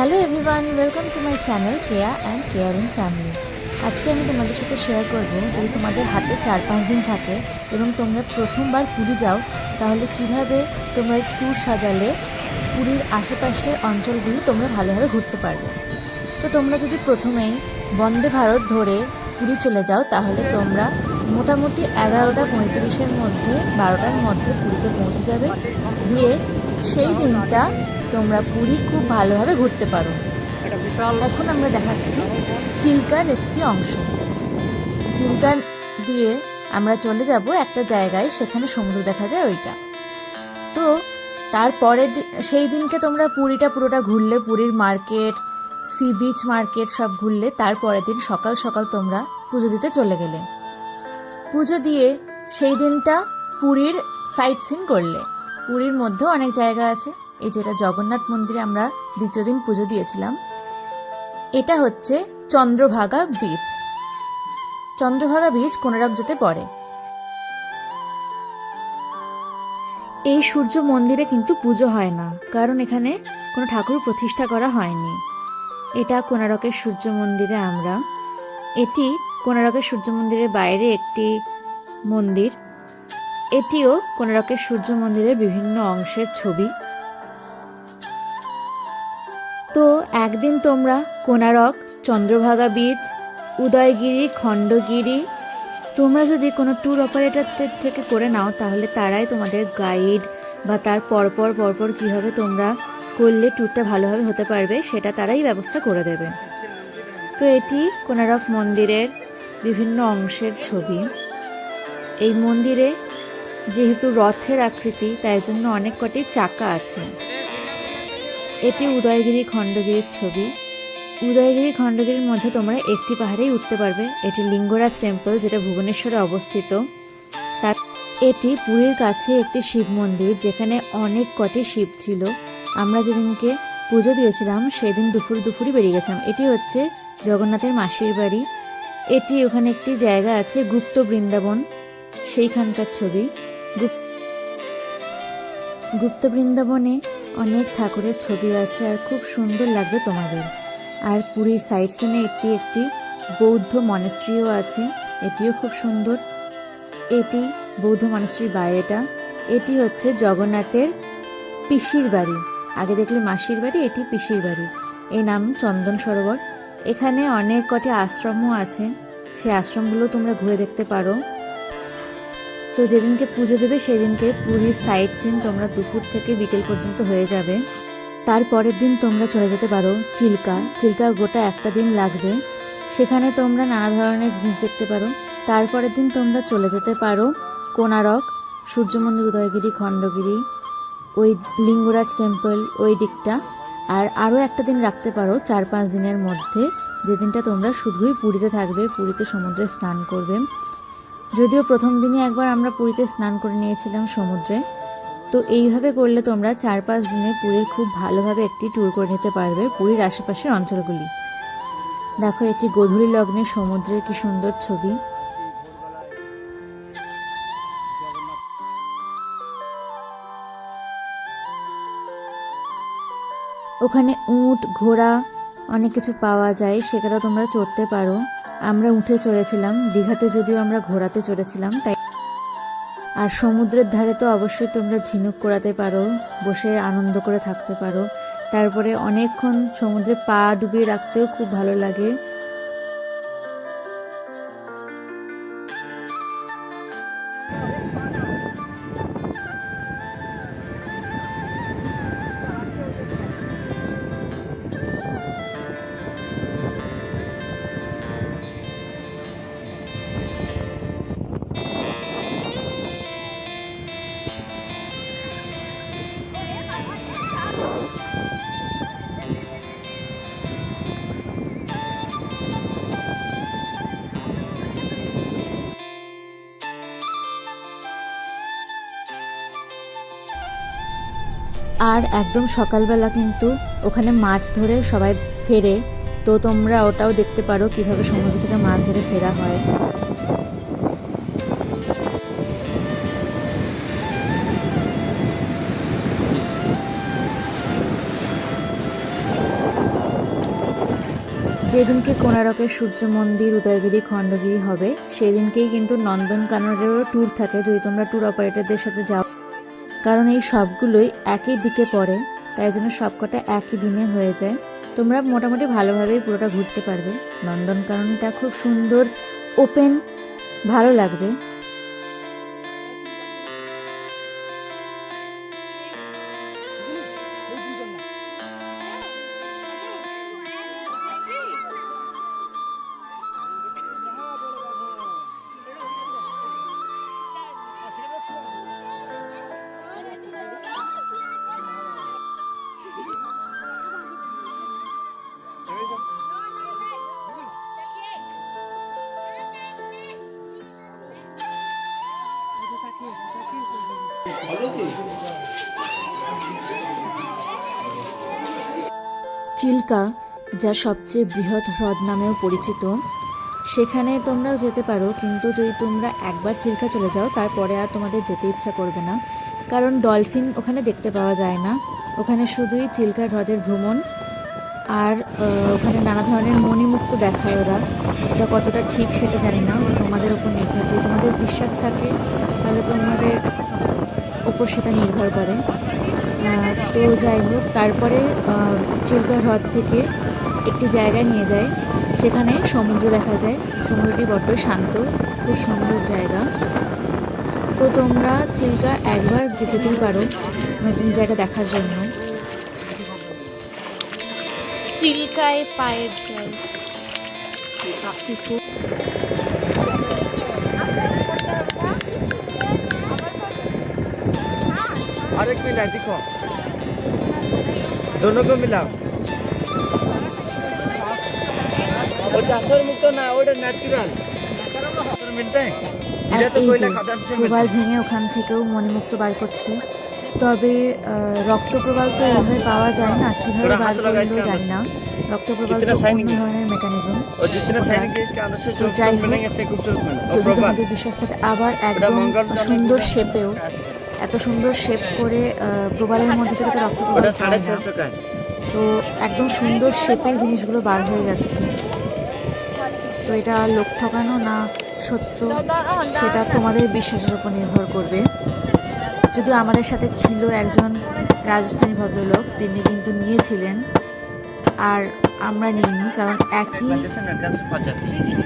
Hello everyone welcome to my channel Keya and caring family আজকে আমি তোমাদের সাথে শেয়ার করব যদি তোমাদের হাতে চার পাঁচ দিন থাকে এবং তোমরা প্রথমবার পুরী যাও, তাহলে কীভাবে তোমরা ট্যুর সাজালে পুরীর আশেপাশের অঞ্চলগুলো তোমরা ভালোভাবে ঘুরতে পারবে? তো তোমরা যদি প্রথমেই বন্দে ভারত ধরে পুরী চলে যাও, তাহলে তোমরা মোটামুটি এগারোটা পঁয়ত্রিশের মধ্যে, বারোটার মধ্যে পুরীতে পৌঁছে যাবে। দিয়ে সেই দিনটা তোমরা পুরী খুব ভালোভাবে ঘুরতে পারো। এখন আমরা দেখাচ্ছি চিল্কার একটি অংশ। চিল্কা দিয়ে আমরা চলে যাব একটা জায়গায় সেখানে সমুদ্র দেখা যায় ওইটা। তো তারপরের দি- সেই দিনকে তোমরা পুরীটা পুরোটা ঘুরলে পুরীর মার্কেট সি বিচ মার্কেট সব ঘুরলে তারপরের দিন সকাল সকাল তোমরা পুজো দিতে চলে গেলে। পুজো দিয়ে সেই দিনটা পুরীর সাইট সিন করলে। পুরীর মধ্যেও অনেক জায়গা আছে। এই যেটা জগন্নাথ মন্দিরে আমরা দ্বিতীয় দিন পুজো দিয়েছিলাম, এটা হচ্ছে চন্দ্রভাগা বীচ। চন্দ্রভাগা বীচ কোনারক যেতে পড়ে। এই সূর্য মন্দিরে কিন্তু পুজো হয় না, কারণ এখানে কোনো ঠাকুর প্রতিষ্ঠা করা হয়নি। এটা কোনারকের সূর্য মন্দিরে আমরা, এটি কোনারকের সূর্য মন্দিরের বাইরে একটি মন্দির, এটিও কোনারকের সূর্য মন্দিরের বিভিন্ন অংশের ছবি। একদিন তোমরা কোনারক চন্দ্রভাগা বীচ উদয়গিরি, খণ্ডগিরি, তোমরা যদি কোনো ট্যুর অপারেটরদের থেকে করে নাও, তাহলে তারাই তোমাদের গাইড বা তার পরপর পরপর কীভাবে তোমরা করলে ট্যুরটা ভালোভাবে হতে পারবে, সেটা তারাই ব্যবস্থা করে দেবে। তো এটি কোনারক মন্দিরের বিভিন্ন অংশের ছবি। এই মন্দিরে যেহেতু রথের আকৃতি, তাই জন্য অনেক কটি চাকা আছে। এটি উদয়গিরি খণ্ডগিরির ছবি। উদয়গিরি খণ্ডগিরির মধ্যে তোমরা একটি পাহাড়েই উঠতে পারবে। এটি লিঙ্গরাজ টেম্পল, যেটা ভুবনেশ্বরে অবস্থিত। তার এটি পুরীর কাছে একটি শিব মন্দির, যেখানে অনেক কটি শিব ছিল। আমরা যেদিনকে পুজো দিয়েছিলাম, সেদিন দুপুর দুপুরই বেরিয়ে গেছিলাম। এটি হচ্ছে জগন্নাথের মাসির বাড়ি। এটি ওখানে একটি জায়গা আছে, গুপ্ত বৃন্দাবন। সেইখানকার ছবি। গুপ- গুপ্ত বৃন্দাবনে অনেক ঠাকুরের ছবি আছে আর খুব সুন্দর লাগবে তোমাদের। আর পুরীর সাইড সিনে একটি একটি বৌদ্ধ মনেস্ট্রিও আছে, এটিও খুব সুন্দর। এটি বৌদ্ধ মনেস্ট্রির বাইরেটা। এটি হচ্ছে জগন্নাথের পিসির বাড়ি। আগে দেখলে মাসির বাড়ি, এটি পিসির বাড়ি। এই নাম চন্দন সরোবর। এখানে অনেক কটি আশ্রমও আছে। সেই আশ্রমগুলো তোমরা ঘুরে দেখতে পারো। তো যেদিনকে পুজো দেবে সেদিনকে পুরীর সাইড সিন তোমরা দুপুর থেকে বিকেল পর্যন্ত হয়ে যাবে। তারপরের দিন তোমরা চলে যেতে পারো চিল্কা। চিল্কা গোটা একটা দিন লাগবে। সেখানে তোমরা নানা ধরনের জিনিস দেখতে পারো। তারপরের দিন তোমরা চলে যেতে পারো কোনারক সূর্য মন্দির উদয়গিরি, খণ্ডগিরি, ওই লিঙ্গরাজ টেম্পল ওই দিকটা। আর আরও একটা দিন রাখতে পারো চার পাঁচ দিনের মধ্যে। যেদিনটা তোমরা শুধুই পুরীতে থাকবে, পুরীতে সমুদ্রে স্নান করবে। যদিও প্রথম দিনে একবার আমরা পুরীতে স্নান করে নিয়েছিলাম সমুদ্রে, তো এইভাবে করলে তোমরা চার পাঁচ দিনে পুরীর খুব ভালোভাবে একটি ট্যুর করে নিতে পারবে পুরীর আশেপাশের অঞ্চলগুলি। দেখো, একটি গধূলি লগ্নে সমুদ্রের কি সুন্দর ছবি। ওখানে উট, ঘোড়া অনেক কিছু পাওয়া যায়, সেখানেও তোমরা চড়তে পারো। আমরা উঠে চড়েছিলাম, দীঘাতে যদিও আমরা ঘোরাতে চড়েছিলাম, তাই আর সমুদ্রের ধারে তো অবশ্যই তোমরা ঝিনুক করাতে পারো, বসে আনন্দ করে থাকতে পারো। তারপরে অনেকক্ষণ সমুদ্রে পা ডুবিয়ে রাখতেও খুব ভালো লাগে। আর একদম সকালবেলা কিন্তু ওখানে মাছ ধরে সবাই ফেরে। তো তোমরা ওটাও দেখতে পারো কীভাবে সমুদ্র থেকে মাছ ধরে ফেরা হয়। যেদিনকে কোণারকের সূর্য মন্দির, উদয়গিরি, খণ্ডগিরি হবে, সেদিনকেই কিন্তু নন্দনকাননেরও ট্যুর থাকে। যদি তোমরা ট্যুর অপারেটরদের সাথে যাও কারণ এই সবগুলোই একই দিকে পড়ে, তাই জন্য সবকটা একই দিনে হয়ে যায়। তোমরা মোটামুটি ভালোভাবেই পুরোটা ঘুরতে পারবে। নন্দনকাননটা খুব সুন্দর ওপেন ভালো লাগবে। চিল্কা, যা সবচেয়ে বৃহৎ হ্রদ নামেও পরিচিত। সেখানে তোমরাও যেতে পারো, কিন্তু যদি তোমরা একবার চিল্কা চলে যাও, তারপরে আর তোমাদের যেতে ইচ্ছা করবে না। কারণ ডলফিন ওখানে দেখতে পাওয়া যায় না। ওখানে শুধুই চিল্কা হ্রদের ভ্রমণ, আর ওখানে নানা ধরনের মণিমুক্ত দেখায় ওরা। ওটা কতটা ঠিক সেটা জানি না তোমাদের ওপর নির্ভর। যদি তোমাদের বিশ্বাস থাকে, তাহলে তোমাদের ওপর সেটা নির্ভর করে। তো যাই হোক তারপরে চিল্কা হ্রদ থেকে একটি জায়গায় নিয়ে যায়। সেখানে সমুদ্র দেখা যায়। সমুদ্রটি বড্ড শান্ত খুব সুন্দর জায়গা। তো তোমরা চিল্কা একবার যেতেই পারো নতুন জায়গা দেখার জন্য। চিল্কায় পায়ের জল। আরেক মিলাই দেখো। दोनों को मिलाओ वो चासर मुक्त ना ওটা ন্যাচারাল মিলতে আর এটা তো এই কইলা যে খাদান সে প্রবাল মিলতে ভেঙে ওখান থেকেও মণিমুক্ত বার করছে তবে আহ, রক্তপ্রবাল তো এইভাবে পাওয়া যায় না কিভাবে थोड़ा বার हाथ लगा করলো इसके জানি না রক্তপ্রবাল कितना তো shining অন্য है? ধরনের মেকানিজম और जितना शाइनिंग है इसके अंदर से जो যাই जो হোক, मिलेंगे से खूबसूरत मिलेंगे और যদি प्रभात তোমাদের বিশ্বাস থাকে আবার ওটা একদম মঙ্গল সুন্দর শেপেও এত সুন্দর শেপ করে প্রবালের মধ্যে থেকে তো রক্ত তো একদম সুন্দর শেপে জিনিসগুলো বার হয়ে যাচ্ছে। তো এটা লোক ঠকানো না সত্য সেটা তোমাদের বিশ্বাসের উপর নির্ভর করবে। যদিও আমাদের সাথে ছিল একজন রাজস্থানী ভদ্রলোক তিনি কিন্তু নিয়েছিলেন আর আমরা নিইনি কারণ একই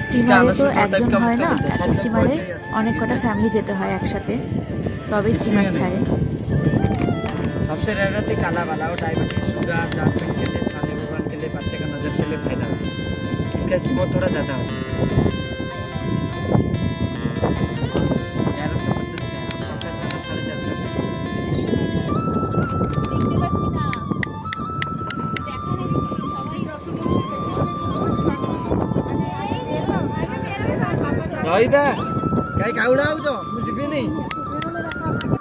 স্টিমারে তো একজন হয় না স্টিমারে অনেক কটা ফ্যামিলি যেতে হয় একসাথে। তবেই স্টিমার ছাড়ে सबसे रह रहे थे काला वाला वो डायबिटीज शुगर ट्रीटमेंट के लिए शादी विवाह के लिए बच्चे का नजर के लिए फायदा होता है इसका कीमत थोड़ा ज़्यादा होता है ग्यारह सौ पचास का है और सफेद वाला साढ़े चार सौ का है। रोहिदा कहीं का उड़ाओ जो कुछ भी नहीं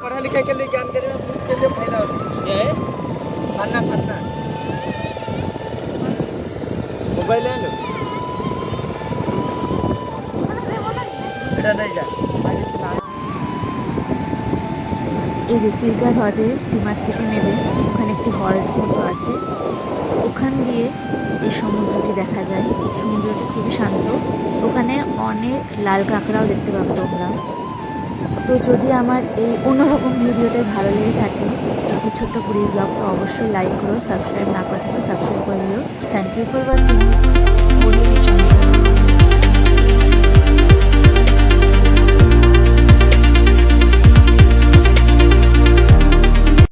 पढ़ा लिखा के लिए ज्ञान के लिए बुद्ध के लिए फायदा होता है ये है पन्ना पन्ना मोबाइल है लो बेटा नहीं जा आगे चला এই যে চিল্কা হ্রদে স্টিমার থেকে নেবে ওখানে একটি হল্ট মতো আছে ওখান দিয়ে এই সমুদ্রটি দেখা যায় সমুদ্রটি খুবই শান্ত ওখানে অনেক লাল কাঁকড়াও দেখতে পাবে তোমরা তো যদি আমার এই অন্যরকম ভিডিওতে ভালো লেগে থাকে, একটি ছোট্ট পুরীর ব্লগ তো অবশ্যই লাইক করো সাবস্ক্রাইব না করে থাকলে সাবস্ক্রাইব করে দিও। Thank you for watching